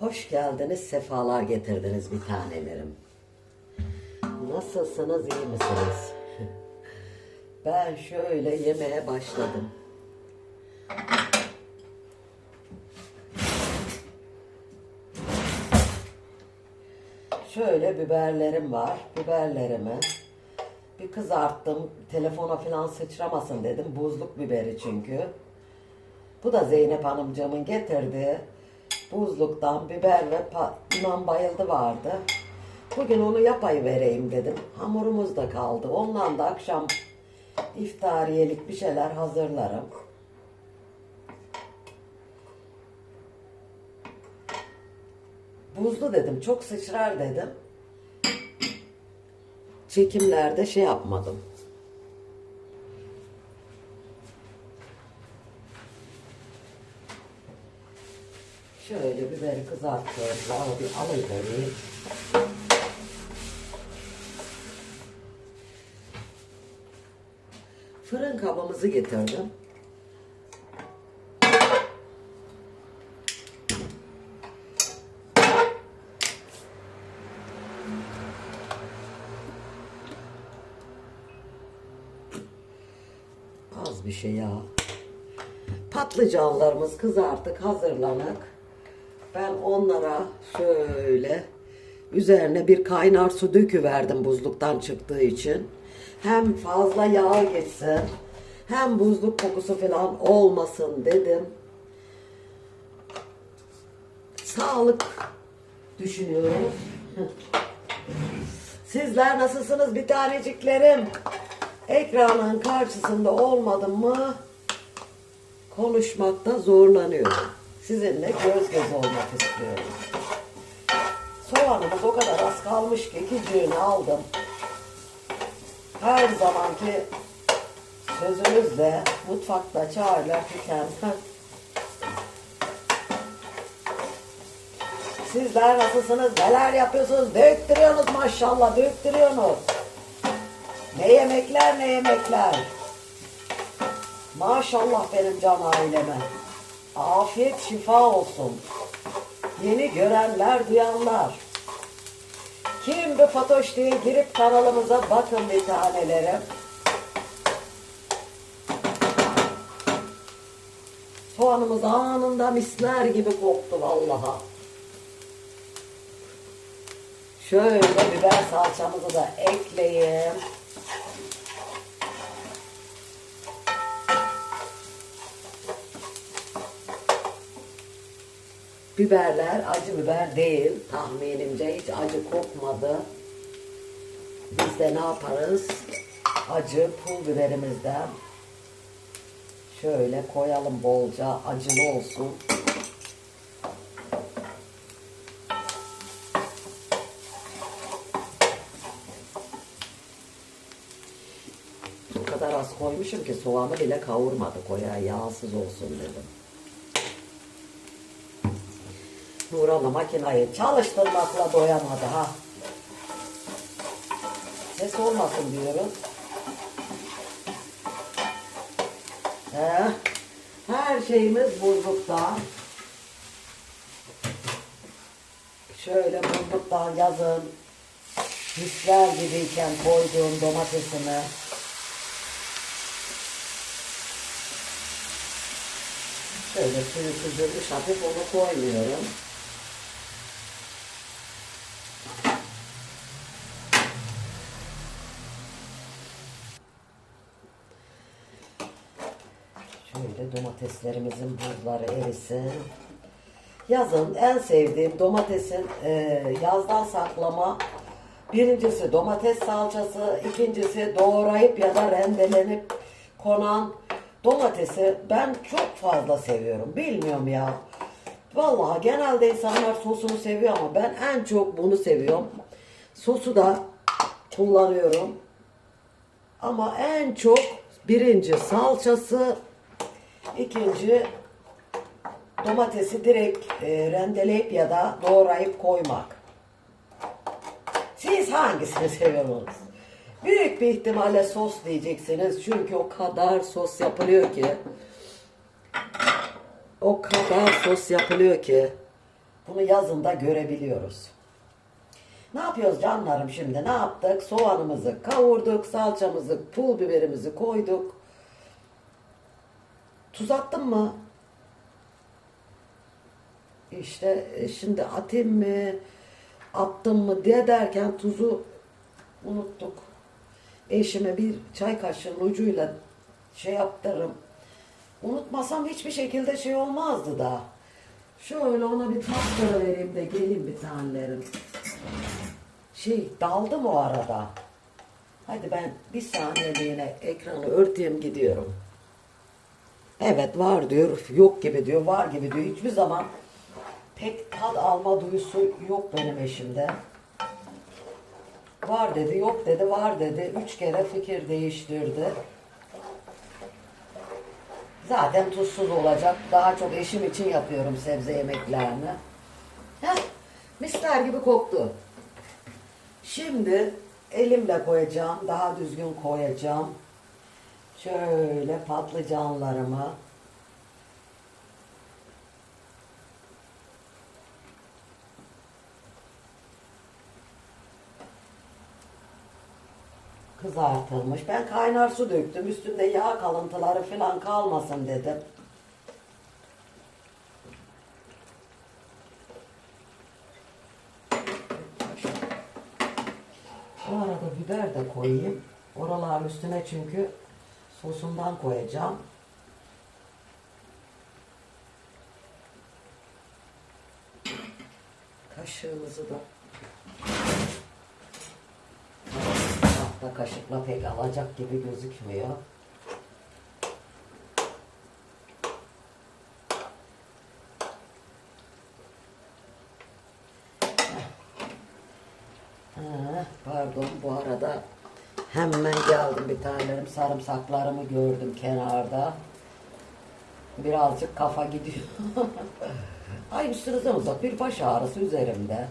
Hoş geldiniz, sefalar getirdiniz bir tanelerim. Nasılsınız, iyi misiniz? Ben şöyle yemeğe başladım. Şöyle biberlerim var. Biberlerimi bir kızarttım. Telefona falan sıçramasın dedim. Buzluk biberi çünkü. Bu da Zeynep Hanımcığımın getirdiği buzluktan biber ve iman bayıldı vardı. Bugün onu yapayı vereyim dedim. Hamurumuz da kaldı. Ondan da akşam iftariyelik bir şeyler hazırlarım. Buzlu dedim. Çok sıçrar dedim. Çekimlerde şey yapmadım. Şöyle biberi kızartıyoruz. Bir alıvereyim. Fırın kabımızı getirdim. Az bir şey ya. Patlıcanlarımız kızartık, hazırlanık. Ben onlara şöyle üzerine bir kaynar su döküverdim buzluktan çıktığı için. Hem fazla yağ geçsin, hem buzluk kokusu falan olmasın dedim. Sağlık düşünüyorum. Sizler nasılsınız bir taneciklerim? Ekranın karşısında olmadım mı konuşmakta zorlanıyorum. Sizinle göz göz olmak istiyorum. Soğanımız o kadar az kalmış ki küçüğünü aldım. Her zamanki sözümüzle mutfakta çağırlar tüken. Sizler nasılsınız? Neler yapıyorsunuz? Döktürüyorsunuz maşallah, döktürüyorsunuz. Ne yemekler ne yemekler. Maşallah benim can aileme. Afiyet şifa olsun. Yeni görenler duyanlar. Kim bu Fatoş diye girip kanalımıza bakın bir tanelerim. Soğanımız anında misler gibi koktu vallaha. Şöyle biber salçamızı da ekleyeyim. Biberler acı biber değil. Tahminimce hiç acı kokmadı. Biz de ne yaparız? Acı pul biberimizden şöyle koyalım bolca acılı olsun. O kadar az koymuşum ki soğanı bile kavurmadık o ya yağsız olsun dedim. Nurhan'la makinayı çalıştırmakla doyamadı ha. Ses olmasın diyoruz. He. Her şeyimiz buzlukta. Şöyle buzluktan yazın hisler gibiyken koyduğum domatesimi şöyle suyu süzülmüş hafif onu koymuyorum. Şöyle domateslerimizin buzları erisin. Yazın en sevdiğim domatesin e, yazdan saklama. Birincisi domates salçası, ikincisi doğrayıp ya da rendelenip konan domatesi ben çok fazla seviyorum. Bilmiyorum ya. Vallahi genelde insanlar sosunu seviyor ama ben en çok bunu seviyorum. Sosu da kullanıyorum. Ama en çok birinci salçası, ikinci domatesi direkt e, rendeleyip ya da doğrayıp koymak. Siz hangisini seviyorsunuz? Büyük bir ihtimalle sos diyeceksiniz. Çünkü o kadar sos yapılıyor ki. O kadar sos yapılıyor ki. Bunu yazında görebiliyoruz. Ne yapıyoruz canlarım şimdi? Ne yaptık? Soğanımızı kavurduk, salçamızı, pul biberimizi koyduk. Tuz attın mı? İşte e, şimdi atayım mı, attım mı diye derken tuzu unuttuk. Eşime bir çay kaşığının ucuyla şey yaptırırım. Unutmasam hiçbir şekilde şey olmazdı da. Şöyle ona bir tatlı vereyim de gelin bir tanelerim. Şey daldı mı o arada? Hadi ben bir saniyeliğine ekranı örteyim gidiyorum. Evet var diyor, yok gibi diyor, var gibi diyor. Hiçbir zaman pek tad alma duyusu yok benim eşimde. Var dedi, yok dedi, var dedi. Üç kere fikir değiştirdi. Zaten tuzsuz olacak. Daha çok eşim için yapıyorum sebze yemeklerini. Heh, misler gibi koktu. Şimdi elimle koyacağım. Daha düzgün koyacağım. Şöyle patlıcanlarımı kızartılmış. Ben kaynar su döktüm. Üstünde yağ kalıntıları falan kalmasın dedim. Bu arada biber de koyayım. Oralar üstüne çünkü sosundan koyacağım. Kaşığımızı da tahta kaşıkla pek alacak gibi gözükmüyor. Ha, pardon bu arada hemen geldim bir tanelerim sarımsaklarımı gördüm kenarda. Birazcık kafa gidiyor. Ay üstünüze uzak bir baş ağrısı üzerimde.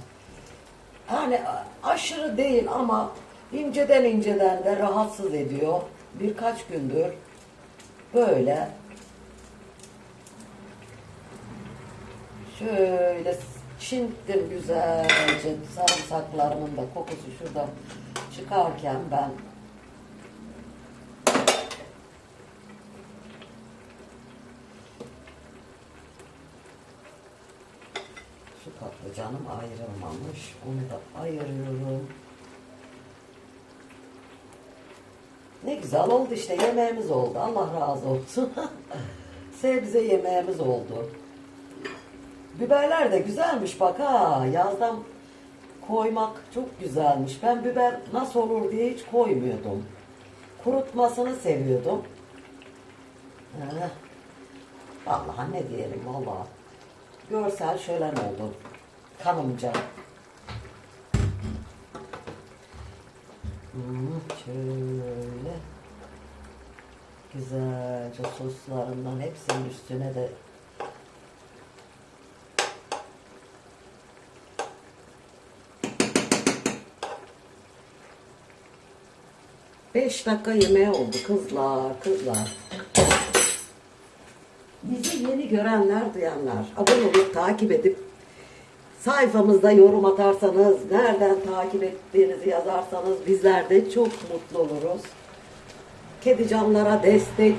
Yani aşırı değil ama inceden inceden de rahatsız ediyor. Birkaç gündür böyle şöyle çintim güzelce sarımsaklarımın da kokusu şurada çıkarken ben şu patlıcanım ayrılmamış. Onu da ayırıyorum. Ne güzel oldu işte yemeğimiz oldu. Allah razı olsun. Sebze yemeğimiz oldu. Biberler de güzelmiş bak ha. Yazdan koymak çok güzelmiş. Ben biber nasıl olur diye hiç koymuyordum. Kurutmasını seviyordum. Vallahi ne diyelim vallahi. Görsel şölen oldu. Kanımca. Hmm, şöyle güzelce soslarından hepsinin üstüne de Beş dakika yemeği oldu kızlar, kızlar. Bizi yeni görenler, duyanlar, abone olup takip edip sayfamızda yorum atarsanız, nereden takip ettiğinizi yazarsanız bizler de çok mutlu oluruz. Kedi canlara destek,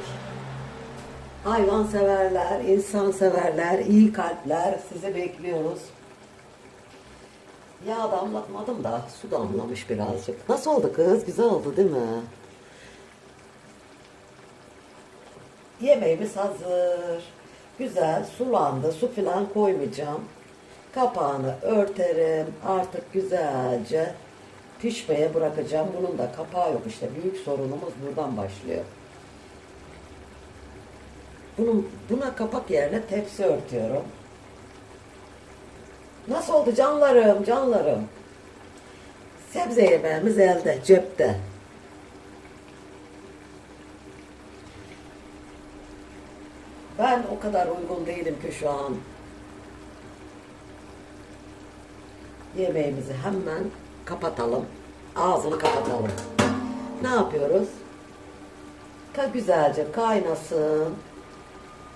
hayvan severler, insan severler, iyi kalpler sizi bekliyoruz. Yağ damlatmadım da su damlamış birazcık. Nasıl oldu kız? Güzel oldu değil mi? Yemeğimiz hazır. Güzel sulandı. Su falan koymayacağım. Kapağını örterim. Artık güzelce pişmeye bırakacağım. Bunun da kapağı yok işte. Büyük sorunumuz buradan başlıyor. Bunun, buna kapak yerine tepsi örtüyorum. Nasıl oldu canlarım, canlarım? Sebze yemeğimiz elde, cepte. Ben o kadar uygun değilim ki şu an. Yemeğimizi hemen kapatalım. Ağzını kapatalım. Ne yapıyoruz? Ka güzelce kaynasın.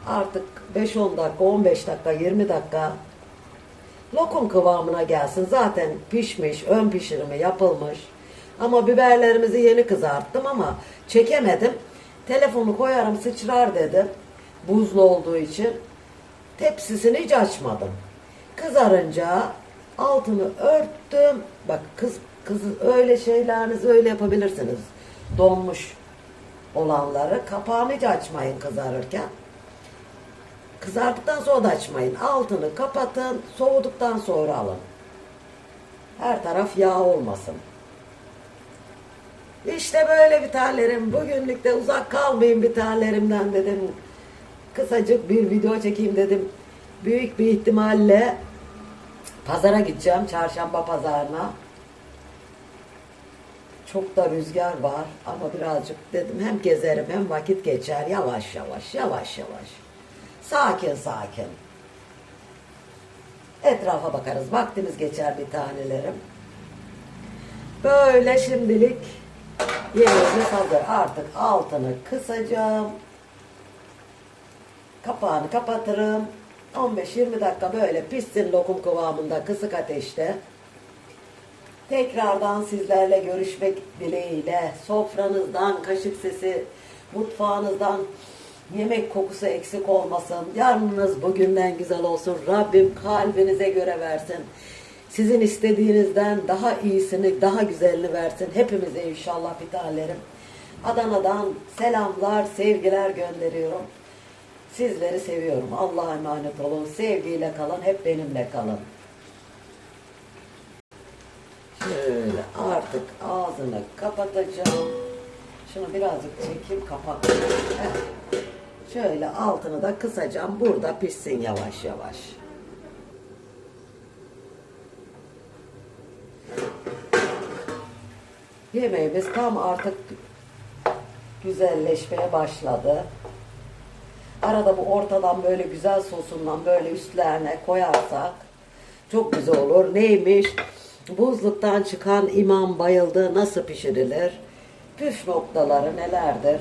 Artık 5-10 dakika, 15 dakika, 20 dakika Lokum kıvamına gelsin. Zaten pişmiş, ön pişirimi yapılmış. Ama biberlerimizi yeni kızarttım ama çekemedim. Telefonu koyarım sıçrar dedim. Buzlu olduğu için. Tepsisini hiç açmadım. Kızarınca altını örttüm. Bak kız kız öyle şeylerinizi öyle yapabilirsiniz. Donmuş olanları kapağını hiç açmayın kızarırken. Kızardıktan sonra da açmayın. Altını kapatın. Soğuduktan sonra alın. Her taraf yağ olmasın. İşte böyle bir tanelerim. Bugünlük de uzak kalmayayım bir tanelerimden dedim. Kısacık bir video çekeyim dedim. Büyük bir ihtimalle pazara gideceğim. Çarşamba pazarına. Çok da rüzgar var ama birazcık dedim hem gezerim hem vakit geçer yavaş yavaş yavaş yavaş. Sakin sakin. Etrafa bakarız. Vaktimiz geçer bir tanelerim. Böyle şimdilik yemeğimiz hazır. Artık altını kısacağım. Kapağını kapatırım. 15-20 dakika böyle pişsin lokum kıvamında kısık ateşte. Tekrardan sizlerle görüşmek dileğiyle sofranızdan kaşık sesi, mutfağınızdan yemek kokusu eksik olmasın. Yarınınız bugünden güzel olsun. Rabbim kalbinize göre versin. Sizin istediğinizden daha iyisini, daha güzelini versin. Hepimize inşallah bir. Adana'dan selamlar, sevgiler gönderiyorum. Sizleri seviyorum. Allah'a emanet olun. Sevgiyle kalın. Hep benimle kalın. Şöyle artık ağzını kapatacağım. Şunu birazcık çekeyim kapak. Heh. Şöyle altını da kısacağım. Burada pişsin yavaş yavaş. Yemeğimiz tam artık güzelleşmeye başladı. Arada bu ortadan böyle güzel sosundan böyle üstlerine koyarsak çok güzel olur. Neymiş? Buzluktan çıkan imam bayıldı nasıl pişirilir? Püf noktaları nelerdir?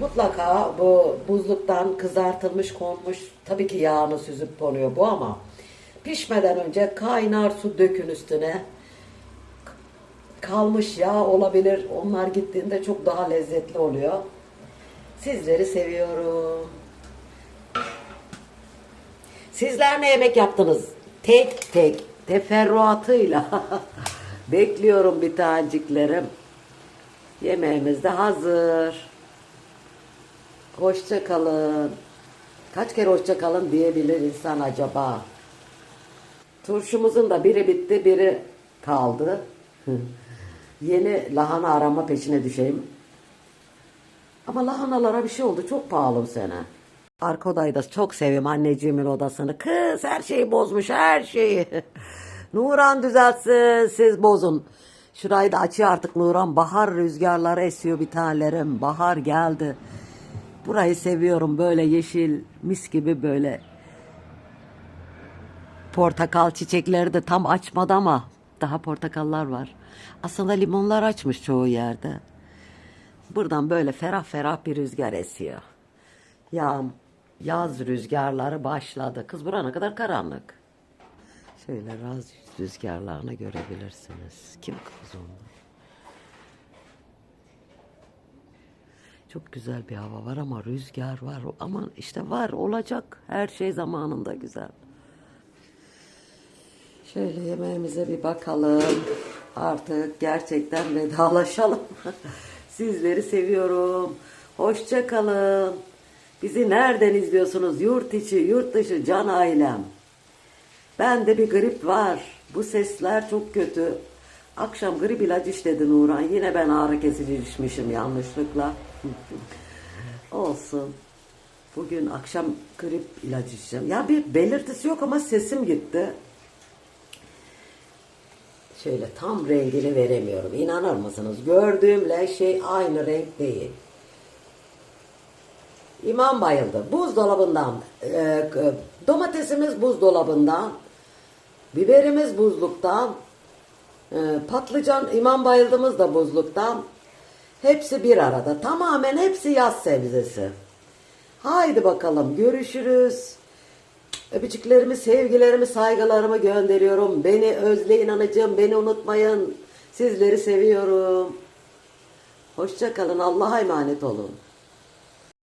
Mutlaka bu buzluktan kızartılmış konmuş tabii ki yağını süzüp konuyor bu ama pişmeden önce kaynar su dökün üstüne kalmış yağ olabilir. Onlar gittiğinde çok daha lezzetli oluyor. Sizleri seviyorum. Sizler ne yemek yaptınız? Tek tek teferruatıyla bekliyorum bir taneciklerim. Yemeğimiz de hazır. Hoşça kalın. Kaç kere hoşça kalın diyebilir insan acaba? Turşumuzun da biri bitti, biri kaldı. Yeni lahana arama peşine düşeyim. Ama lahanalara bir şey oldu. Çok pahalı bu sene. Arka odayı da çok seviyorum anneciğimin odasını. Kız her şeyi bozmuş her şeyi. Nuran düzeltsin siz bozun. Şurayı da açıyor artık Nuran. Bahar rüzgarları esiyor bir tanelerim. Bahar geldi. Burayı seviyorum böyle yeşil mis gibi böyle. Portakal çiçekleri de tam açmadı ama daha portakallar var. Aslında limonlar açmış çoğu yerde. Buradan böyle ferah ferah bir rüzgar esiyor. Ya yaz rüzgarları başladı. Kız burana kadar karanlık. Şöyle raz rüzgarlarını görebilirsiniz. Kim kız onlar? Çok güzel bir hava var ama rüzgar var. Ama işte var olacak. Her şey zamanında güzel. Şöyle yemeğimize bir bakalım. Artık gerçekten vedalaşalım. Sizleri seviyorum. Hoşça kalın. Bizi nereden izliyorsunuz? Yurt içi, yurt dışı, can ailem. Bende bir grip var. Bu sesler çok kötü. Akşam grip ilacı işledi Nuran. Yine ben ağrı kesici içmişim yanlışlıkla. Olsun. Bugün akşam grip ilacı içeceğim. Ya bir belirtisi yok ama sesim gitti. Şöyle tam rengini veremiyorum. İnanır mısınız? Gördüğümle şey aynı renk değil. İmam bayıldı. Buzdolabından. e, domatesimiz buzdolabından. Biberimiz buzluktan. e, patlıcan imam bayıldığımız da buzluktan. Hepsi bir arada. Tamamen hepsi yaz sebzesi. Haydi bakalım görüşürüz. Öpücüklerimi, sevgilerimi, saygılarımı gönderiyorum. Beni özleyin anacığım, beni unutmayın. Sizleri seviyorum. Hoşça kalın, Allah'a emanet olun.